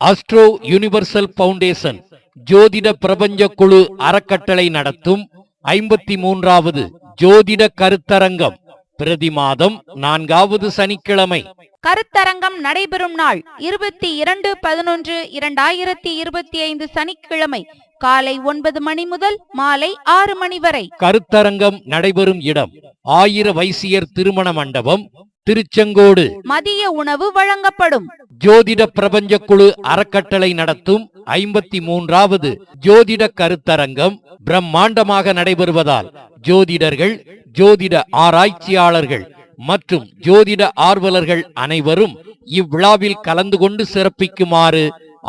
Astro universal foundation ஜோதிட பிரபஞ்ச குழு அறக்கட்டளை நடத்தும் ஐம்பத்தி மூன்றாவது ஜோதிட கருத்தரங்கம் பிரதி மாதம் நான்காவது சனிக்கிழமை. கருத்தரங்கம் நடைபெறும் நாள் இருபத்தி இரண்டு பதினொன்று இரண்டாயிரத்தி இருபத்தி ஐந்து சனிக்கிழமை காலை ஒன்பது மணி முதல் மாலை ஆறு மணி வரை. கருத்தரங்கம் நடைபெறும் இடம் ஆயிர வைசியர் திருமண மண்டபம் திருச்செங்கோடு மதிய உணவு வழங்கப்படும். ஜோதிட பிரபஞ்ச குழு அறக்கட்டளை நடத்தும் ஐம்பத்தி மூன்றாவது ஜோதிட கருத்தரங்கம் பிரம்மாண்டமாக நடைபெறுவதால் ஜோதிடர்கள் ஜோதிட ஆராய்ச்சியாளர்கள் மற்றும் ஜோதிட ஆர்வலர்கள் அனைவரும் இவ்விழாவில் கலந்து கொண்டு சிறப்பிக்குமாறு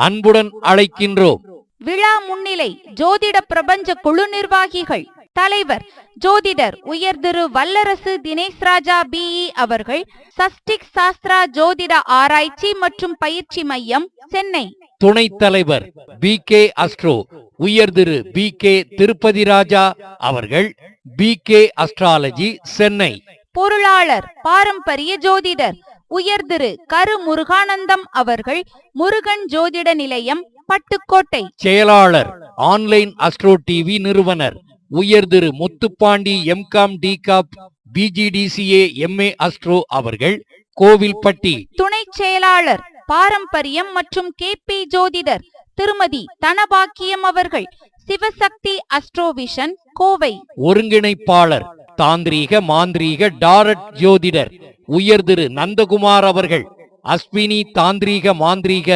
அன்புடன் அழைக்கின்றோம். விழா முன்னிலை ஜோதிட பிரபஞ்ச குழு நிர்வாகிகள். தலைவர் ஜோதிடர் உயர் திரு வல்லரசு தினேஷ் ராஜா பிஇ அவர்கள் சஸ்டிக் சாஸ்திரா ஜோதிட ஆராய்ச்சி மற்றும் பயிற்சி மையம் சென்னை. துணைத் தலைவர் பி. கே. அஸ்ட்ரோ உயர் திரு பி. கே. திருப்பதி ராஜா அவர்கள் பி. கே. அஸ்ட்ராலஜி சென்னை. பொருளாளர் பாரம்பரிய ஜோதிடர் உயர் திரு கரு முருகானந்தம் அவர்கள் முருகன் ஜோதிட நிலையம் பட்டுக்கோட்டை. செயலாளர் ஆன்லைன் அஸ்ட்ரோ டிவி நிறுவனர் உயர் திரு முத்துப்பாண்டி எம்காம் டிகாப் பிஜிடிசிஏ எம்ஏ அஸ்ட்ரோ அவர்கள் கோவில்பட்டி. துணை செயலாளர் பாரம்பரியம் மற்றும் கேபி ஜோதிடர் திருமதி தனபாக்கியம் அவர்கள் சிவசக்தி அஸ்ட்ரோவிஷன் கோவை. ஒருங்கிணைப்பாளர் தாந்திரீக மாந்திரீக டாரட் ஜோதிடர் உயர் திரு நந்தகுமார் அவர்கள் அஸ்வினி தாந்திரீக மாந்திரீக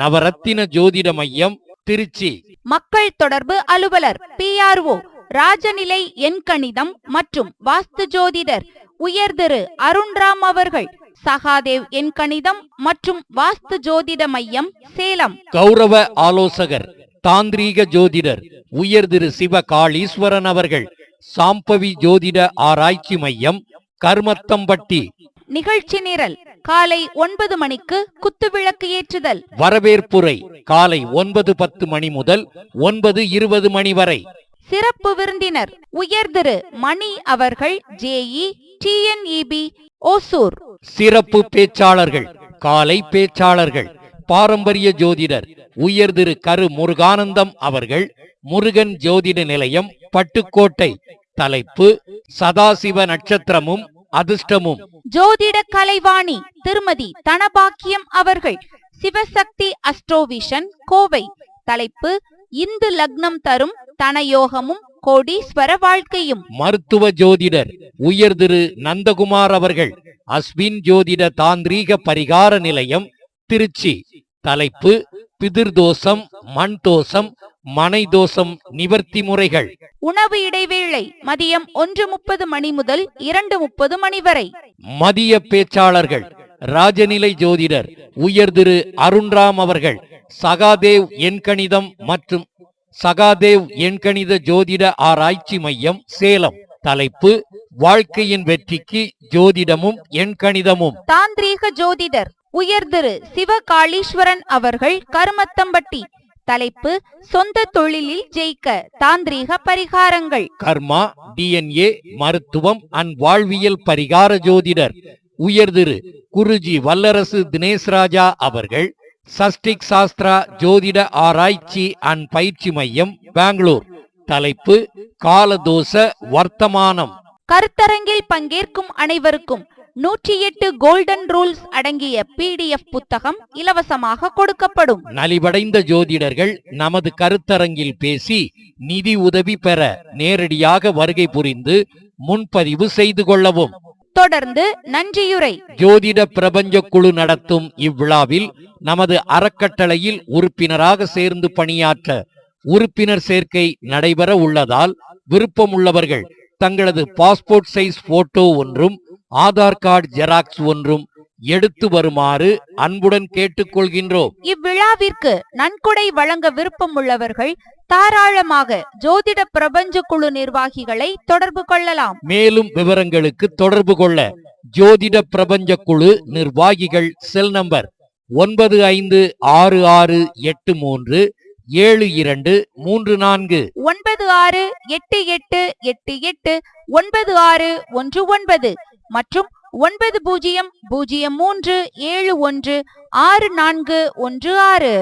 நவரத்தின ஜோதிட மையம் திருச்சி. மக்கள் தொடர்பு அலுவலர் பிஆர்ஓ ராஜநிலை எண்கணிதம் மற்றும் வாஸ்து ஜோதிடர். உயர் திரு அருண்ராம் அவர்கள். சகாதேவ் எண்கணிதம் மற்றும் வாஸ்து ஜோதிட மையம் சேலம். கௌரவ ஆலோசகர் தாந்திரீக ஜோதிடர் உயர் திரு சிவ காளீஸ்வரன் அவர்கள். சாம்பவி ஜோதிட ஆராய்ச்சி மையம் கர்மத்தம்பட்டி. நிகழ்ச்சி நிரல் காலை ஒன்பது மணிக்கு குத்துவிளக்கு ஏற்றுதல். வரவேற்புரை காலை ஒன்பது பத்து மணி முதல் ஒன்பது இருபது மணி வரை. சிறப்பு விருந்தினர் உயர் திரு மணி அவர்கள் ஜேஇ டிஎன்இபி ஓசூர். சிறப்பு பேச்சாளர்கள் காலை பேச்சாளர்கள் பாரம்பரிய ஜோதிடர் உயர் திரு கரு முருகானந்தம் அவர்கள் முருகன் ஜோதிட நிலையம் பட்டுக்கோட்டை. தலைப்பு சதாசிவ நட்சத்திரமும் அதிர்ஷ்டமும். ஜோதிட கலைவாணி திருமதி தனபாக்கியம் அவர்கள் சிவசக்தி அஸ்ட்ரோவிஷன் கோவை. தலைப்பு இந்து லக்னம் தரும் தனயோகமும் கோடீஸ்வர வாழ்க்கையும். மருத்துவ ஜோதிடர் உயர் திரு நந்தகுமார் அவர்கள் அஸ்வின் ஜோதிட தாந்திரீக பரிகார நிலையம் திருச்சி. தலைப்பு பிதிர்தோஷம் மண் தோஷம் மனை தோஷம் நிவர்த்தி முறைகள். உணவு இடைவேளை மதியம் ஒன்று முப்பது மணி முதல் இரண்டு முப்பது மணி வரை. மதிய பேச்சாளர்கள் ராஜநிலை ஜோதிடர் உயர் திரு அருண்ராம் அவர்கள் சகாதேவ் எண்கணிதம் மற்றும் சகாதேவ் எண்கணித ஜோதிட ஆராய்ச்சி மையம் சேலம். தலைப்பு வாழ்க்கையின் வெற்றிக்கு ஜோதிடமும் எண்கணிதமும். தாந்திரீக ஜோதிடர் உயர் திரு சிவகாளீஸ்வரன் அவர்கள் கருமத்தம்பட்டி. தலைப்பு சொந்த தொழிலில் ஜெயிக்க தாந்திரீக பரிகாரங்கள். கர்மா டிஎன்ஏ மருத்துவம் அண்ட் வாழ்வியல் பரிகார ஜோதிடர். உயர் திரு குருஜி வல்லரசு தினேஷ் ராஜா அவர்கள் சஸ்டிக் சாஸ்திரா ஜோதிட ஆராய்ச்சி அண்ட் பயிற்சி மையம் பெங்களூர். தலைப்பு காலதோஷ வர்த்தமானம். கருத்தரங்கில் பங்கேற்கும் அனைவருக்கும் நூற்றி எட்டு கோல்டன் ரூல்ஸ் அடங்கிய பிடிஎஃப் புத்தகம் இலவசமாக கொடுக்கப்படும். நலிவடைந்த ஜோதிடர்கள் நமது கருத்தரங்கில் பேசி நிதி உதவி பெற நேரடியாக வருகை புரிந்து முன்பதிவு செய்து கொள்ளவும். தொடர்ந்து நன்றியுரை. ஜோதிட பிரபஞ்ச குழு நடத்தும் இவ்விழாவில் நமது அறக்கட்டளையில் உறுப்பினராக சேர்ந்து பணியாற்ற உறுப்பினர் சேர்க்கை நடைபெற உள்ளதால் விருப்பமுள்ளவர்கள் தங்களது பாஸ்போர்ட் சைஸ் போட்டோ ஒன்றும் ஆதார் கார்டு ஜெராக்ஸ் ஒன்றும் எடுத்து வருமாறு அன்புடன் கேட்டுக்கொள்கின்றோம். இவ்விழாவிற்கு நன்கொடை வழங்க விருப்பம் உள்ளவர்கள் தாராளமாக ஜோதிட பிரபஞ்ச குழு நிர்வாகிகளை தொடர்பு கொள்ளலாம். மேலும் விவரங்களுக்கு தொடர்பு கொள்ள ஜோதிட பிரபஞ்ச குழு நிர்வாகிகள் செல் நம்பர் ஒன்பது ஐந்து ஆறு ஆறு எட்டு மூன்று ஏழு இரண்டு மூன்று நான்கு. ஒன்பது ஆறு எட்டு எட்டு எட்டு எட்டு ஒன்பது ஆறு ஒன்று ஒன்பது மற்றும் ஒன்பது பூஜ்ஜியம் பூஜ்ஜியம் மூன்று ஏழு ஒன்று ஆறு நான்கு ஒன்று ஆறு.